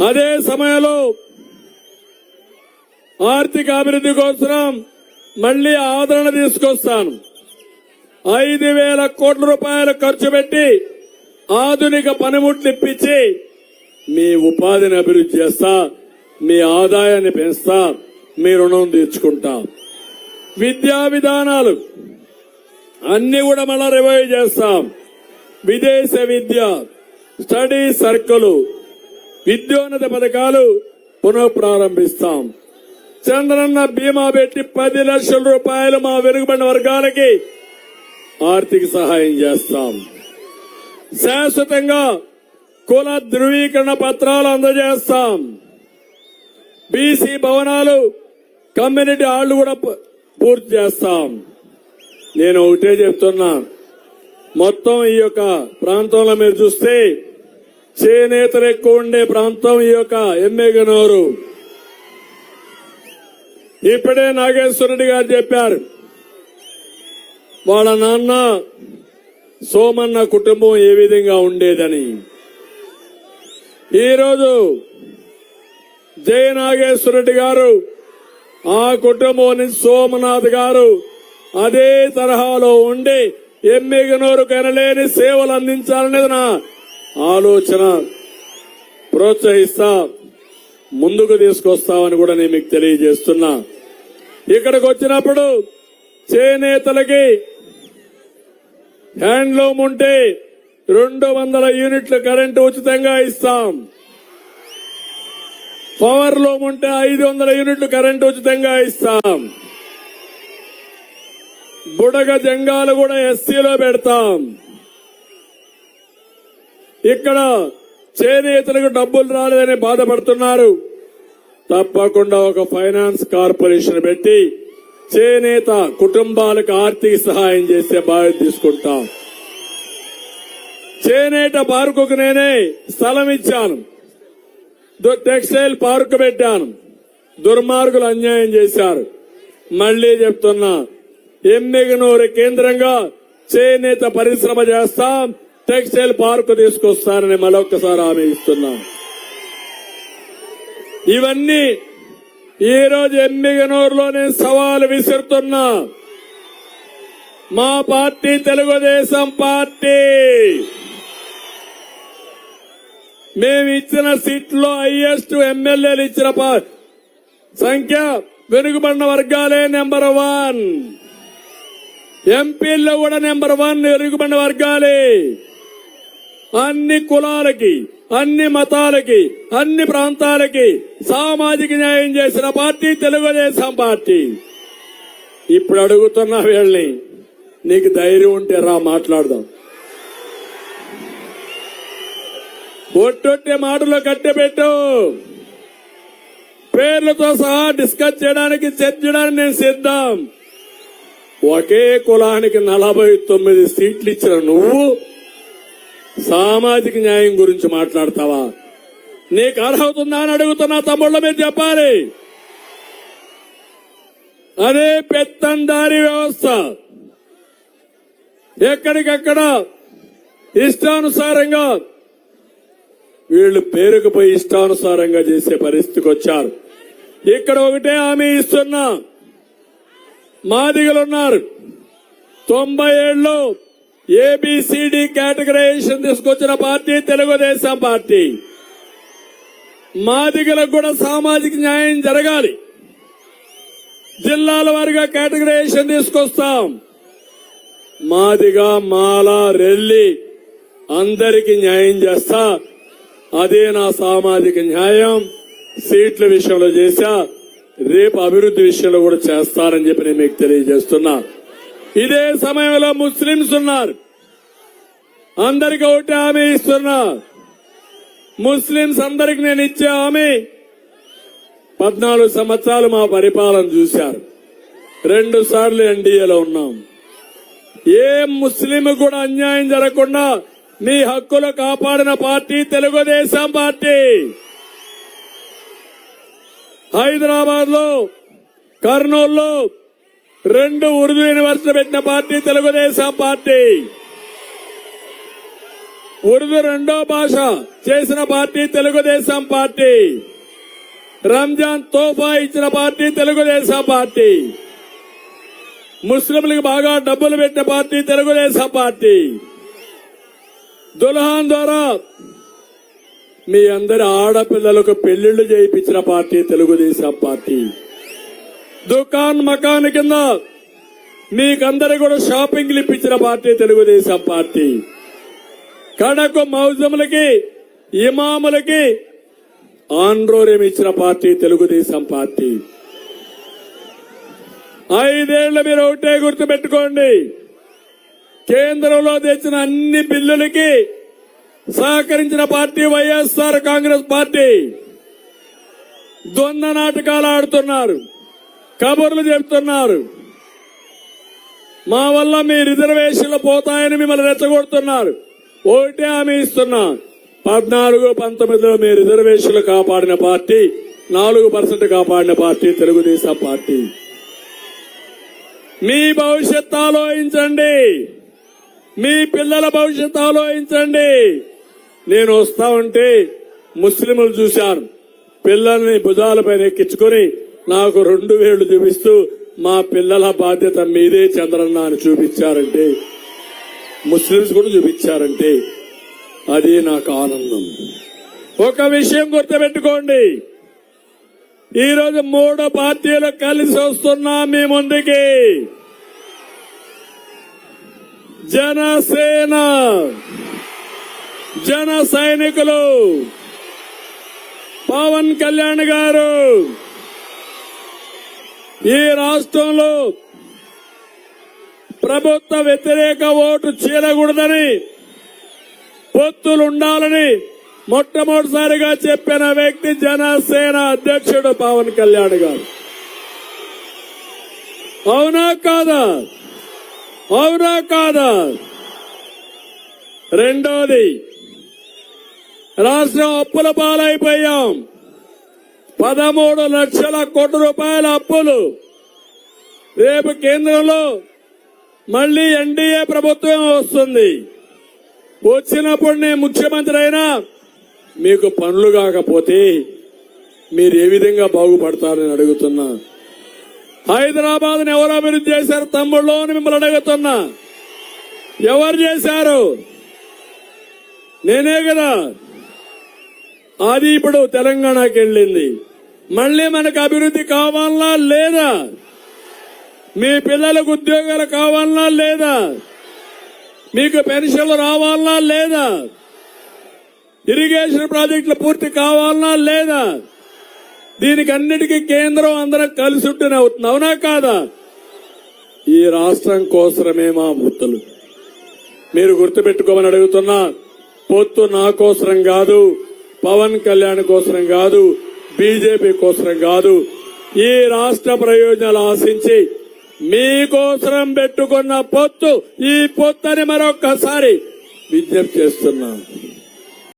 అదే సమయంలో ఆర్థిక అభివృద్ధి కోసం మళ్ళీ ఆదరణ తీసుకొస్తాను. ఐదు వేల కోట్ల రూపాయలు ఖర్చు పెట్టి ఆధునిక పనిముట్లు ఇప్పించి మీ ఉపాధిని అభివృద్ధి చేస్తా మీ ఆదాయాన్ని పెంచుతా మీ రుణం తీర్చుకుంటా. విద్యా విధానాలు అన్ని కూడా మళ్ళా రివైవ్ చేస్తాం. విదేశ విద్య స్టడీ సర్కిల్ విద్యోన్నత పథకాలు పునఃప్రారంభిస్తాం. చంద్రన్న బీమా పెట్టి పది లక్షల రూపాయలు మా వెనుకబడిన వర్గాలకి ఆర్థిక సహాయం చేస్తాం. శాశ్వతంగా కుల ధృవీకరణ పత్రాలు అందజేస్తాం. బీసీ భవనాలు కమ్యూనిటీ హాళ్ళు కూడా పూర్తి చేస్తాం. నేను ఒకటే చెప్తున్నా. మొత్తం ఈ యొక్క ప్రాంతంలో మీరు చూస్తే చేనేతలు ఎక్కువ ఉండే ప్రాంతం ఈ యొక్క ఎమ్మెగనూరు. ఇప్పుడే నాగేశ్వర రెడ్డి గారు చెప్పారు వాళ్ళ నాన్న సోమన్న కుటుంబం ఏ విధంగా ఉండేదని. ఈరోజు జయ నాగేశ్వర రెడ్డి గారు ఆ కుటుంబం నుంచి సోమనాథ్ గారు అదే తరహాలో ఉండి ఎమ్మెగనూరు కనలేని సేవలు అందించాలనేది నా ఆలోచన ప్రోత్సహిస్తా ముందుకు తీసుకొస్తామని కూడా నేను మీకు తెలియజేస్తున్నా. ఇక్కడికి వచ్చినప్పుడు చేనేతలకి హ్యాండ్లూమ్ ఉంటే రెండు వందల యూనిట్లు కరెంటు ఉచితంగా ఇస్తాం. పవర్ లూమ్ ఉంటే ఐదు వందల యూనిట్లు కరెంటు ఉచితంగా ఇస్తాం. బుడగ జంగాలు కూడా ఎస్సీలో పెడతాం. ఇక్కడ చేనేతలకు డబ్బులు రాలేదని బాధపడుతున్నారు. తప్పకుండా ఒక ఫైనాన్స్ కార్పొరేషన్ పెట్టి చేనేత కుటుంబాలకు ఆర్థిక సహాయం చేసే బాధ్యత తీసుకుంటాం. చేనేత పార్కుకు నేనే స్థలం ఇచ్చాను. టెక్స్టైల్ పార్క్ పెట్టాను. దుర్మార్గులు అన్యాయం చేశారు. మళ్ళీ చెప్తున్నా ఎమ్మెగనూరు కేంద్రంగా చేనేత పరిశ్రమ చేస్తాం. టెక్స్టైల్ పార్కు తీసుకొస్తానని మరొకసారి హామీ ఇస్తున్నాం. ఇవన్నీ ఈరోజు ఎమ్మిగనూరులో నేను సవాలు విసురుతున్నా. మా పార్టీ తెలుగుదేశం పార్టీ. మేము ఇచ్చిన సీట్లో హైయెస్ట్ ఎమ్మెల్యేలు ఇచ్చిన సంఖ్య వెనుకబడిన వర్గాలే నెంబర్ వన్. ఎంపీల్లో కూడా నెంబర్ వన్ వెనుకబడిన వర్గాలే. అన్ని కులాలకి అన్ని మతాలకి అన్ని ప్రాంతాలకి సామాజిక న్యాయం చేసిన పార్టీ తెలుగుదేశం పార్టీ. ఇప్పుడు అడుగుతున్నా వీళ్ళని నీకు ధైర్యం ఉంటే రా మాట్లాడదాం. ఒట్టొట్టే మాటలు కట్టెబెట్టు. పేర్లతో సహా డిస్కస్ చేయడానికి చర్చడానికి నేను సిద్ధం. ఒకే కులానికి నలభై తొమ్మిది సీట్లు ఇచ్చిన నువ్వు సామాజిక న్యాయం గురించి మాట్లాడతావా? నీకు అర్హత ఉందా అని అడుగుతున్నా తమ్ముళ్ళ మీద చెప్పాలి. అదే పెత్తందారి వ్యవస్థ. ఎక్కడికక్కడ ఇష్టానుసారంగా వీళ్ళు పేరుకుపోయి ఇష్టానుసారంగా చేసే పరిస్థితికి వచ్చారు. ఇక్కడ ఒకటే హామీ ఇస్తున్నా. మాదిగలున్నారు. తొంభై ఏళ్ళు A B C D categorization తీసుకొచ్చిన పార్టీ తెలుగుదేశం పార్టీ. మాదిగలకు కూడా సామాజిక న్యాయం జరగాలి. జిల్లాల వారిగా కేటగరైజేషన్ తీసుకొస్తాం. మాదిగా మాల రెల్లి అందరికి న్యాయం చేస్తా. అదే నా సామాజిక న్యాయం. సీట్ల విషయంలో చేశా. రేపు అభివృద్ధి విషయంలో కూడా చేస్తారని చెప్పి నేను మీకు తెలియజేస్తున్నా. ఇదే సమయంలో ముస్లింస్ ఉన్నారు. అందరికి ఒకటి హామీ ఇస్తున్నా. ముస్లింస్ అందరికి నేను ఇచ్చే హామీ పద్నాలుగు సంవత్సరాలు మా పరిపాలన చూశారు. రెండు సార్లు ఎన్డీఏలో ఉన్నాం. ఏ ముస్లిం కూడా అన్యాయం జరగకుండా మీ హక్కులు కాపాడిన పార్టీ తెలుగుదేశం పార్టీ. హైదరాబాద్లో కర్నూలు రెండు ఉర్దూ యూనివర్సిటీ పెట్టిన పార్టీ తెలుగుదేశం పార్టీ. ఉర్దూ రెండో భాష చేసిన పార్టీ తెలుగుదేశం పార్టీ. రంజాన్ తోఫా ఇచ్చిన పార్టీ తెలుగుదేశం పార్టీ. ముస్లింలకు బాగా డబ్బులు పెట్టిన పార్టీ తెలుగుదేశం పార్టీ. దుల్హాన్ ద్వారా మీ అందరి ఆడపిల్లలకు పెళ్ళిళ్ళు చేయించిన పార్టీ తెలుగుదేశం పార్టీ. దుకాన్ మకాన్ కింద మీకందరూ కూడా షాపింగ్లు ఇప్పించిన పార్టీ తెలుగుదేశం పార్టీ. కడకు మౌజములకి ఇమాములకి ఆండ్రోర్యం ఇచ్చిన పార్టీ తెలుగుదేశం పార్టీ. ఐదేళ్ళ మీరు ఒకటే గుర్తు పెట్టుకోండి కేంద్రంలో తెచ్చిన అన్ని బిల్లులకి సహకరించిన పార్టీ వైఎస్ఆర్ కాంగ్రెస్ పార్టీ. దొంగ నాటకాలు ఆడుతున్నారు కబుర్లు చెప్తున్నారు. మా వల్ల మీ రిజర్వేషన్లు పోతాయని మిమ్మల్ని రెచ్చగొడుతున్నారు. ఓటే హామీ ఇస్తున్నా. పద్నాలుగు పంతొమ్మిదిలో మీ రిజర్వేషన్లు కాపాడిన పార్టీ నాలుగు పర్సెంట్ కాపాడిన పార్టీ తెలుగుదేశం పార్టీ. మీ భవిష్యత్ ఆలోచించండి. మీ పిల్లల భవిష్యత్ ఆలోచించండి. నేను వస్తా ఉంటే ముస్లింలు చూశాను పిల్లల్ని భుజాలపైన ఎక్కించుకొని నాకు రెండు వేళ్ళు చూపిస్తూ మా పిల్లల బాధ్యత మీదే చంద్రన్న అని చూపించారంటే ముస్లింస్ కూడా చూపించారంటే అది నాకు ఆనందం. ఒక విషయం గుర్తుపెట్టుకోండి. ఈరోజు మూడు పార్టీలు కలిసి వస్తున్నా మీ ముందుకి. జనసేన జన సైనికులు పవన్ కళ్యాణ్ గారు ఈ రాష్ట్రంలో ప్రభుత్వ వ్యతిరేక ఓటు చీలకూడదని పొత్తులుండాలని మొట్టమొదటిసారిగా చెప్పిన వ్యక్తి జనసేన అధ్యక్షుడు పవన్ కళ్యాణ్ గారు. అవునా కాదా? అవునా కాదా? రెండోది రాష్ట్రం అప్పుల పాలైపోయాం. పదమూడు లక్షల కోట్ల రూపాయల అప్పులు రేపు కేంద్రంలో మళ్ళీ ఎన్డీఏ ప్రభుత్వం వస్తుంది. వచ్చినప్పుడు నేను ముఖ్యమంత్రి అయినా మీకు పనులు కాకపోతే మీరు ఏ విధంగా బాగుపడతారని అడుగుతున్నా. హైదరాబాద్ని ఎవరు అభివృద్ధి చేశారు తమ్ముళ్ళు అని మిమ్మల్ని అడుగుతున్నా. ఎవరు చేశారు? నేనే కదా. అది ఇప్పుడు తెలంగాణకి వెళ్ళింది. మళ్ళీ మనకు అభివృద్ధి కావాలా లేదా? మీ పిల్లలకు ఉద్యోగాలు కావాలన్నా లేదా? మీకు పెన్షన్లు రావాలన్నా లేదా? ఇరిగేషన్ ప్రాజెక్టులు పూర్తి కావాలన్నా లేదా? దీనికి అన్నిటికీ కేంద్రం అందరం కలిసి ఉంటేనే అవుతుంది. అవునా కాదా? ఈ రాష్ట్రం కోసమే మా వృత్తులు మీరు గుర్తుపెట్టుకోమని అడుగుతున్నా పొత్తు నా కోసరం కాదు పవన్ కళ్యాణ్ కోసరం కాదు బీజేపీ కోసరం కాదు. ఈ రాష్ట్ర ప్రయోజనాలు ఆశించి మీకోసరం పెట్టుకున్న పొత్తు ఈ పొత్తు మరొక్కసారి విజ్ఞప్తి చేస్తున్నా